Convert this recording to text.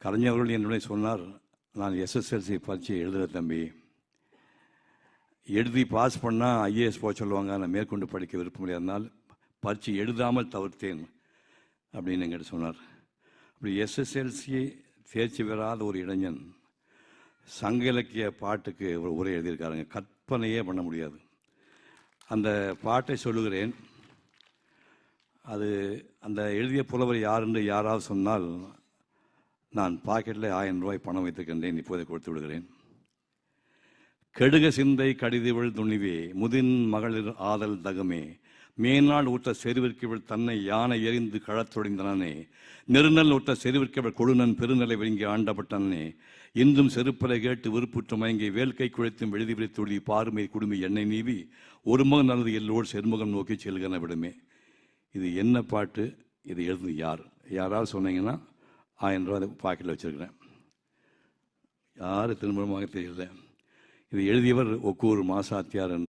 கலைஞர்கள் என்னுடைய சொன்னார். நான் எஸ்எஸ்எல்சி பரீட்சை எழுதுகிற தம்பி. எழுதி பாஸ் பண்ணால் ஐஏஎஸ் போக சொல்லுவாங்க. நான் மேற்கொண்டு படிக்க விருப்பமில்லை. முடியாதனால் பரீட்சை எழுதாமல் தவிர்த்தேன் அப்படின்னு என்கிட்ட சொன்னார். அப்படி எஸ்எஸ்எல்சி தேர்ச்சி பெறாத ஒரு இளைஞன் சங்க இலக்கிய பாட்டுக்கு ஒரு உரை எழுதியிருக்காருங்க. கற்பனையே பண்ண முடியாது. அந்த பாட்டை சொல்லுகிறேன். அது அந்த எழுதிய புலவர் யாருன்னு யாராவது சொன்னால் நான் பாக்கெட்டில் ஆயிரம் ரூபாய் பணம் வைத்திருக்கின்றேன் இப்போதை கொடுத்து விடுகிறேன். கெடுக சிந்தை கடிதிவள் துணிவே முதின் மகளிர் ஆதல் தகமே மேனாள் ஊற்ற செருவிற்கவள் தன்னை யானை எறிந்து கழத்தொடைந்தனே நெருநல் ஊற்ற செருவிற்கவள் கொழுநன் பெருநிலை விழுங்கி ஆண்டப்பட்டனே இன்றும் செருப்பலை கேட்டு விருப்புற்று மயங்கி வேல்கை குழைத்தும் எழுதி விழித்துள்ளி பாருமை குடுமி எண்ணெய் நீவி ஒரு மகன் நல்லது எல்லோடு செருமுகம் நோக்கி செல்கிறன விடுமே. இது என்ன பாட்டு? இது எழுது யார்? யாராவது சொன்னீங்கன்னா ஆயிரம் ரூபா பாக்கெட்டில் வச்சுருக்கிறேன். யார் திரும்பமாக தெரியல. இது எழுதியவர் ஒக்கூர் மாசாத்தியார் என்று